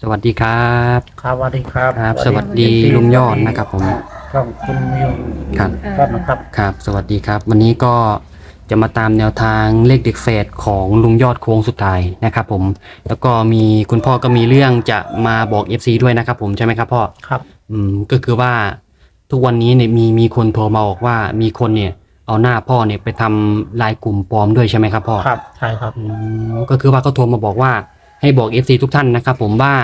สวัสดีครับครับสวัสดีครับครับ สวัสดีลุงยอดนะครับผมช่องคุณมิวครับครับนะครับ ครับ สวัสดีครับ วันนี้ก็จะมาตามแนวทางเลขเด็กเฟสของลุงยอดโค้งสุดท้ายนะครับผม แล้วก็มีคุณพ่อก็มีเรื่องจะมาบอก FC ด้วยนะครับผมใช่ไหมครับพ่อครับ อืมก็คือว่าทุกวันนี้เนี่ยมีมีคนโทรมาบอกว่ามีคนเนี่ย เอาหน้าพ่อเนี่ยไปทำลายกลุ่มปลอมด้วยใช่ไหมครับพ่อครับใช่ครับอืมก็คือว่าเขาโทรมาบอกว่า ให้บอก FC ทุกท่านนะครับผมว่า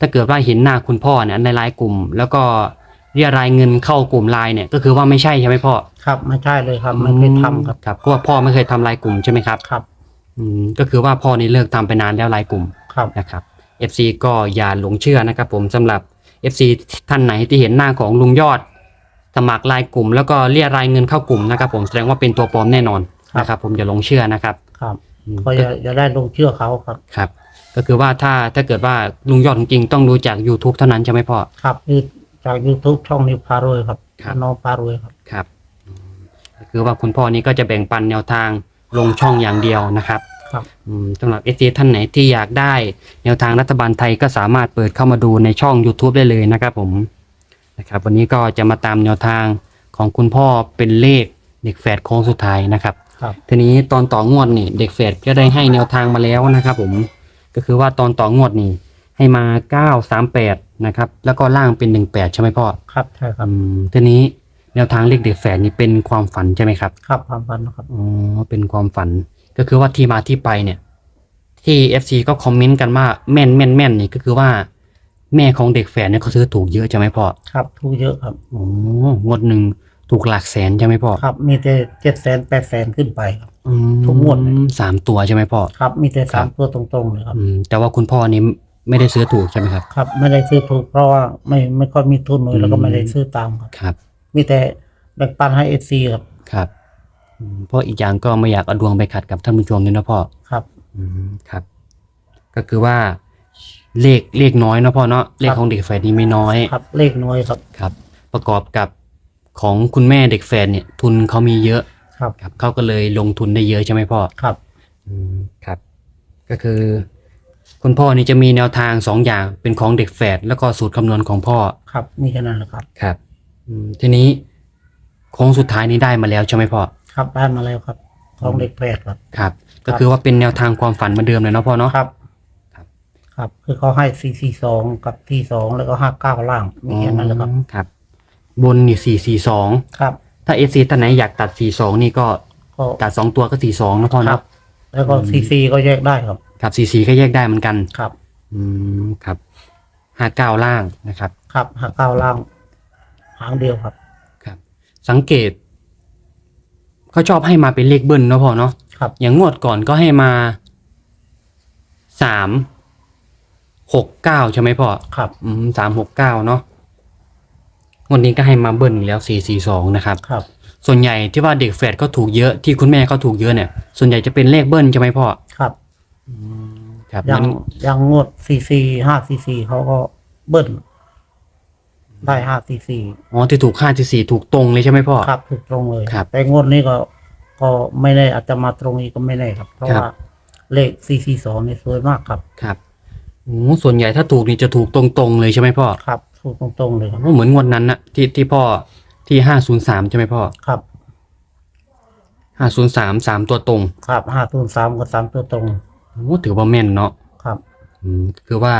ถ้าเกิดว่าเห็นหน้าคุณพ่อเนี่ยในไลน์กลุ่ม แล้วก็เรียรายเงินเข้ากลุ่มไลน์เนี่ยก็คือว่าไม่ใช่ใช่ไหมพ่อครับไม่ใช่เลยครับไม่เคยทำครับครับเพราะว่าพ่อไม่เคยทำไลน์กลุ่มใช่ไหมครับครับ อืมก็คือว่าพ่อนี่เลิกทำไปนานแล้วไลน์กลุ่มครับนะครับ FC ก็อย่าหลงเชื่อนะครับผมสำหรับ FC ท่านไหนที่เห็นหน้าของลุงยอด สมัครไลน์กลุ่ม แล้วก็เรียรายเงินเข้ากลุ่มนะครับผมแสดงว่าเป็นตัวปลอมแน่นอนนะครับผมอย่าหลงเชื่อนะครับครับ อืมก็อย่าอย่าได้ลงเชื่อเขาครับ ครับ ก็คือว่าถ้าถ้าเกิดว่าลุงยอดจริงๆต้องดูจาก YouTube เท่านั้นใช่ไหมพ่อ ครับคือจาก YouTube ช่องนิวพารวยครับครับ น้องพารวยครับ ครับอืมก็คือว่าคุณพ่อนี้ก็จะแบ่งปันแนวทางลงช่องอย่างเดียวนะครับครับ อืมสำหรับเอซีท่านไหนที่อยากได้ แนวทางรัฐบาลไทยก็สามารถเปิดเข้ามาดูในช่อง YouTube ได้เลยนะครับผมนะครับ วันนี้ก็จะมาตามแนวทางของคุณพ่อเป็นเลขเด็กแฝดโค้งสุดท้ายนะครับ ครับ ทีนี้ตอนต่องวดนี่เด็กเฟดก็ได้ให้แนวทางมาแล้วนะครับผม ก็คือว่าตอนต่องวดนี่ให้มา938นะครับ แล้วก็ล่างเป็น18ใช่ไหมพ่อครับใช่ครัอืบมทีนี้แนวทางเลขเด็กแฝดนี่เป็นความฝันใช่ไหมครับครับความฝันนะครับอ๋อเป็นความฝัน ก็คือว่าที่มาที่ไปเนี่ย ที่ FC ก็คอมเมนต์กันว่าแม่นแม่นแม่นนี่ก็คือว่า แม่ของเด็กแฝดเนี่ยเขาซื้อถูกเยอะใช่ไหมพ่อครับถูกเยอะครับอ๋องวดหนึ่งถูกหลักแสนใช่ไหมพ่อครับ มีแต่เจ็ดแสนแปดแสนขึ้นไปครับอืม ทุกงวดเลย สามตัวใช่ไหมพ่อ ครับ มีแต่ครัสาบมตัวตรงๆเลยครับ อืม แต่ว่าคุณพ่อนี่ไม่ได้ซื้อถูกใช่ไหมครับ ครับ ไม่ได้ซื้อถูกเพราะว่าไม่ไม่ค่อยมีทุนเลยแล้วก็อืมไม่ได้ซื้อตามครับ ครับ มีแต่แบ่งปันให้เอซีครับ ครับอืมเพราะอีกอย่างก็ไม่อยากเอาดวงไปขัดกับท่านผู้ชมด้วยนะพ่อ ครับ อืมครับ ก็คือว่าเลขเลขน้อยเนาะพ่อเนาะเลขของเด็กแฝดนี่ไม่น้อยครับ เลขน้อยครับ ครับ ประกอบกับของคุณแม่เด็กแฝดเนี่ย ทุนเขามีเยอะ ครับ ครับเขาก็เลยลงทุนได้เยอะใช่ไหมพ่อครับ อืมครับ ก็คือ คุณพ่อนี่จะมีแนวทางสองอย่างเป็นของเด็กแฝดแล้วก็สูตรคำนวณของพ่อครับมีแค่นั้นแหละครับ ครับอืมทีนี้โค้งสุดท้ายนี้ได้มาแล้วใช่ไหมพ่อครับได้มาแล้วครับของเด็กแปดครับ ครับ ก็คือว่าเป็นแนวทางความฝันเหมือนเดิมเลยเนาะพ่อเนาะ ครับ ครับ ครับ คือเขาให้สี่สี่สองกับที่สองแล้วก็ห้าเก้าล่างมีแค่นั้นแหละครับอ๋อครับ บนนี่สี่สี่สอง ครับ ถ้าเอซีท่านไหนอยากตัดสี่สองนี่ก็ก็ตัดสองตัวก็สี่สองนะพ่อครัเนาะบ แล้วก็อืมซีซีก็แยกได้ครับ ครับสี่สี่ก็แยกได้เหมือนกัน ครับ อืมครับห้าเก้าล่างนะครับ ครับห้าเก้าล่างหางเดียวครับ ครับ สังเกตเขาชอบให้มาเป็นเลขเบิ้ลเนาะพ่อเนาะครับ อย่างงวดก่อนก็ให้มาสามหกเก้าใช่ไหมพ่อครับ อืมสามหกเก้าเนาะ วันนี้ก็ให้มาเบิ้ลอีกแล้วสี่สี่สองนะครับ ครับ ส่วนใหญ่ที่ว่าเด็กแฝดเขาถูกเยอะที่คุณแม่เขาถูกเยอะเนี่ย ส่วนใหญ่จะเป็นเลขเบิ้ลใช่ไหมพ่อ ครับครับอย่างมันอย่างงวดซีซีห้าซีซีเขาก็เบิ้ลได้ห้าซีซีอ๋อที่ถูกห้าที่สี่ถูกตรงเลยใช่ไหมพ่อ ครับถูกตรงเลย ครับแต่งวดนี้ก็ ก็ไม่แน่อาจจะมาตรงนี้ก็ไม่แน่ครับ เพราะครับ ว่าเลขซีซีสองนี่สวยมากครับ ครับโอ้ส่วนใหญ่ถ้าถูกนี่จะถูกตรงๆเลยใช่ไหมพ่อ ครับ ถูกตรงๆเลยครับโอ้เหมือนงวดนั้นนะที่ที่พ่อที่ห้าศูนย์สามใช่ไหมพ่อครับห้าศูนย์สามสามตัวตรงครับห้าตูนสามกับสามตัวตรงโอ้ถือว่าแม่นเนาะครับ อืมคือว่า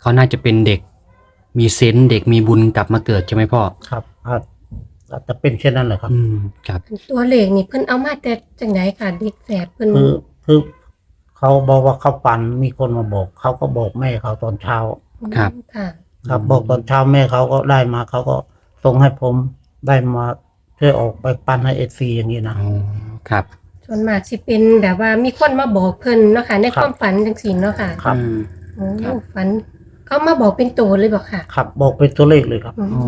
เขาน่าจะเป็นเด็ก มีเซนส์เด็กมีบุญกลับมาเกิดใช่ไหมพ่อครับอาจอาจจะเป็นเช่นนั้นแหละครับ อืมครับ ตัวเลขนี่เพิ่นเอามาแต่จังไดค่ะเด็กแฝดเพิ่นคือคือเขาบอกว่าเขาฝันมีคนมาบอก เขาก็บอกแม่เขาตอนเช้าครับ ค่ะ ครับ บอกตอนเช้าแม่เขาก็ได้มาเขาก็ส่งให้ผมได้มาช่วยออกไปปันให้เอซีอย่างนี้นะ อ๋อครับส่วนมากสิเป็นแบบว่ามีคนมาบอกเพิ่นเนาะค่ะ ในคครับ วามฝันจังซี่เนาะค่ะครับ อืม โอ้ครับ ฝัน เขามาบอกเป็นตัวเลยบอกค่ะครับบอกเป็นตัวเลขเลยครับ อืม อ๋อ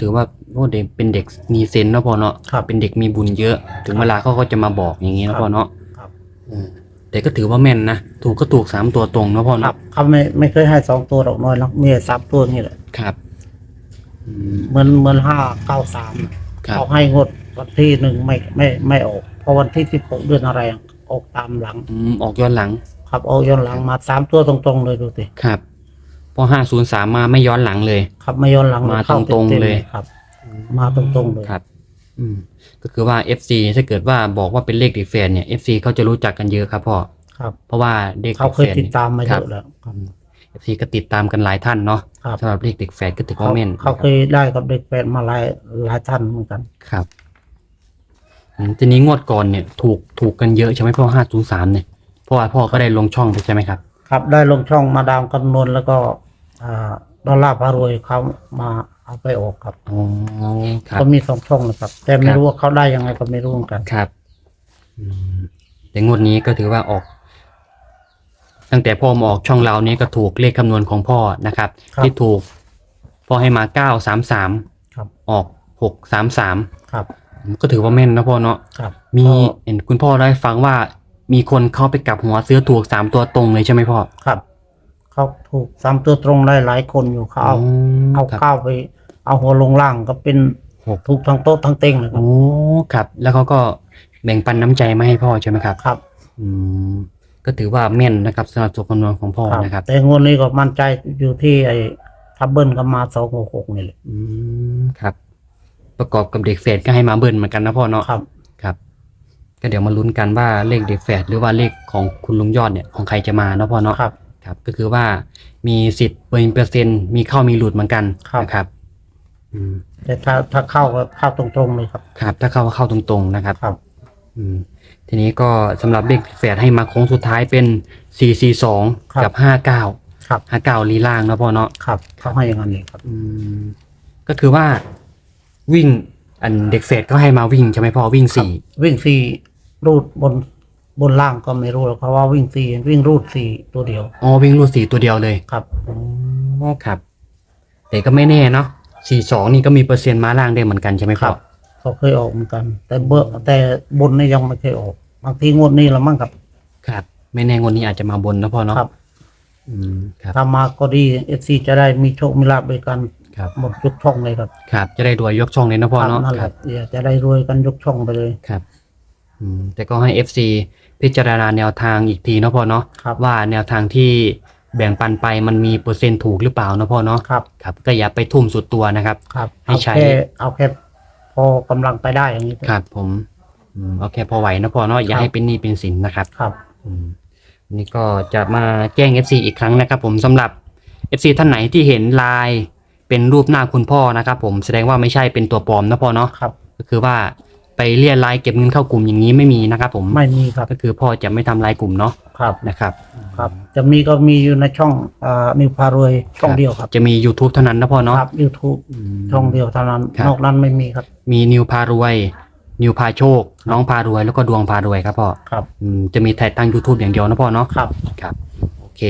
ถือว่าโอ้เด็กเป็นเด็กมีเซนส์เนาะพ่อเนาะครับเป็นเด็กมีบุญเยอะ ถึงเวลาเขาก็จะมาบอกอย่างนี้ครันะบพ่อเนาะครับ อืม แต่ก็ถือว่าแม่นนะ ถูกก็ถูกสามตัวตรงเนาะพ่อครัเนาะบเขาไม่ไม่เคยให้สองตัวดอกน้อยหรอกมีแต่สามตัวนี่แหละครับอืมเหมือนเหมือนห้าเก้าสามครับ เขาให้งดวันที่หนึ่งไม่ไม่ไม่ออกเพราะวันที่สิบหกเดือนอะไรอะออกตามหลัง อืมออกย้อนหลังครับออกย้อนหลังมาสามตัวตรงๆเลยดูสิครับพพอห้าศูนย์สามมาไม่ย้อนหลังเลย ครับไม่ย้อนหลังมาข้ตรงๆต็มๆเลย ครับ มาตรงๆเลย ครับ อืม ก็คือว่า FC ถ้าเกิดว่าบอกว่าเป็นเลขเด็กแฝดเนี่ย FC เขาจะรู้จักกันเยอะครับพ่อครับ เพราะว่าเด็กเขาเคยด็กแฝติดตามมาเยครับอะแล้วครับเอฟซีก็ติดตามกันหลายท่านเนาะครับ สำหรับเลขเด็กแฝดก็ถือเขาว่าแม่นเขาเคยได้กับเด็กแปดมาหลายหลายท่านเหมือนกันครับอืมทีนี้งวดก่อนเนี่ยถูกถูกกันเยอะใช่ไหมพ่อห้าศูนย์สามเนี่ยเพราะว่าพ่อก็ได้ลงช่องไปใช่ไหมครับครับ ได้ลงช่องมาดามคำนวณแล้วก็อ่าดอลลาร์พารวยเขามา เอาไปออกครับอ๋อครับ ก็มีสองช่องนะครับ แต่คไม่รับรู้ว่าเขาได้ยังไงก็ไม่รู้เหมือนกันครับอืมแต่งวดนี้ก็ถือว่าออก ตั้งแต่พ่อมาออกช่องเรานี้ก็ถูกเลขคำนวณของพ่อนะครับ ครับ ที่ถูกพ่อให้มาเก้าสามสามครับ ออกหกสามสามครับ ก็ถือว่าแม่นนะพ่อเนาะครับมีก็เห็นคุณพ่อได้ฟังว่า มีคนเข้าไปกลับหัวซื้อถูกสามตัวตรงเลยใช่ไหมพ่อครับ เขาถูกสามตัวตรงได้หลายคนอยู่เขาเอามเอาครับข้าวไป เอาหัวลงล่างก็เป็นหกถูกทั้งโต๊ะทั้งเต็งเลยครับโอ้ครับ แล้วเขาก็แบ่งปันน้ำใจมาให้พ่อใช่ไหมครับ ครับอืมก็ถือว่าแม่นนะครับสำหรับตัวคำนวณของพ่อนะครับแต่งวดนี้ก็มั่นใจอยู่ที่ไอ้ทับเบิลก็มาสองหกหกนี่แหละอืมครับ ประกอบกับเด็กเฟดก็ให้มาเบิ้ลเหมือนกันนะพ่อเนาะ ครับครับ ก็เดี๋ยวมาลุ้นกันว่าเลขเด็กแฝดหรือว่าเลขของคุณลุงยอดเนี่ยของใครจะมาเนาะพ่อเนาะครับ ครับ ก็คือว่ามีสิทธิ์เปอร์เซ็นต์มีเข้ามีหลุดเหมือนกันครับ นะครับ อืมแต่ถ้าถ้าเข้าก็เข้าตรงๆเลยครับ ครับ ถ้าเข้าเข้าตรงๆนะครับ ครับ อืม ทีนี้ก็สำหรับเลขแฝดให้มาโค้งสุดท้ายเป็น442ครับ กับ 59 ครับ 59ลีล่างเนาะพ่อเนาะ ครับเขาให้อย่างนั้นเลยครับ อืม ก็คือว่าวิ่ง อันเด็กเฟดก็ให้มาวิ่งใช่ไหมพ่อวิ่งสี่วิ่งสี่รูดบนบนล่างก็ไม่รู้หรอกเพราะว่าวิ่งสี่วิ่งรูดสี่ตัวเดียว อ๋อวิ่งรูดสี่ตัวเดียวเลยครับ อ๋อครับ แต่ก็ไม่แน่เนาะ สี่สองนี่ก็มีเปอร์เซ็นต์มาล่างได้เหมือนกันใช่ไหมคพ่รัอบเขาเคยออกเหมือนกัน แต่เบอร์แต่บนนี่ยังไม่เคยออก บางทีงวดนี้ละมั่งครับ ครับ ไม่แน่งวดนี้อาจจะมาบนนะพ่อเนาะครับ อืมครับ ถ้ามาก็ดีเอฟซีจะได้มีโชคมีลาบด้วยกันครับ หมดยกช่องเลยครับครับ จะได้รวยยกช่องเลยนะพ่อเนาะนั่นแหครัละบเดี๋ยวจะได้รวยกันยกช่องไปเลย ครับอืมแต่ก็ให้ FC พิจารณาแนวทางอีกทีเนาะพ่อเนาะครับ ว่าแนวทางที่ แบ่งปันไปมันมีเปอร์เซ็นต์ถูกหรือเปล่าเนาะพ่อเนาะครับ ครับ ก็อย่าไปทุ่มสุดตัวนะครับ ครับให้เอาใช้ แค่เอาแค่พอกำลังไปได้อย่างนี้ ครับผมอืมโอเคพอไหวนะพ่อเนาะอย่าครับ ให้เป็นหนี้เป็นสินนะครับ ครับ อืมนี่ก็จะมาแจ้ง FC อีกครั้งนะครับ ผมสำหรับ FC ท่านไหนที่เห็นลายเป็นรูปหน้าคุณพ่อนะครับ ผมแสดงว่าไม่ใช่เป็นตัวปลอมนะพ่อเนาะครับ ก็คือว่า ไปเรียรายเก็บเงินเข้ากลุ่มอย่างนี้ไม่มีนะครับผมไม่มีครับก็คือพ่อจะไม่ทำลายกลุ่มเนาะครับนะครับ ครับ จะมีก็มีอยู่ในช่องอ่านิวพารวยช่องเดียวครับจะมี YouTube เท่านั้นนะพ่อเนาะครับ YouTube อืมช่องเดียวเท่านั้นครับ นอกนั้นไม่มีครับมีนิวพารวย นิวพาโชค น้องพารวยแล้วก็ดวงพารวยครับพ่อครับ อืมจะมีถ่ายทาง YouTube อย่างเดียวนะพ่อเนาะครับ ครับโอ เค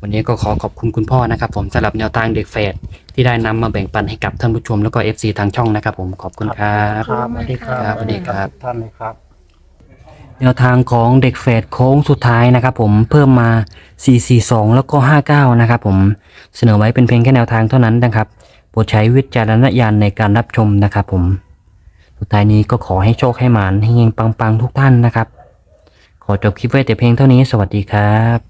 วันนี้ก็ขอขอบคุณคุณพ่อนะครับผมสำหรับแนวทางเด็กเฟดที่ได้นำมาแบ่งปันให้กับท่านผู้ชมแล้วก็ FC ทางช่องนะครับผมขอบคุณครับครับสวัสดีครับครับสวัสดีครับ ทุกท่านเลยครับ แนวทางของเด็กเฟดโค้งสุดท้ายนะครับผมเพิ่มมา 442 แล้วก็ 59 นะครับผมเสนอไว้เป็นเพียงแค่แนวทางเท่านั้นนะครับโปรดใช้วิจารณญาณในการรับชมนะครับผมสุดท้ายนี้ก็ขอให้โชคให้หมานให้เฮงปังๆทุกท่านนะครับ ขอจบคลิปไว้แต่เพียงเท่านี้สวัสดีครับ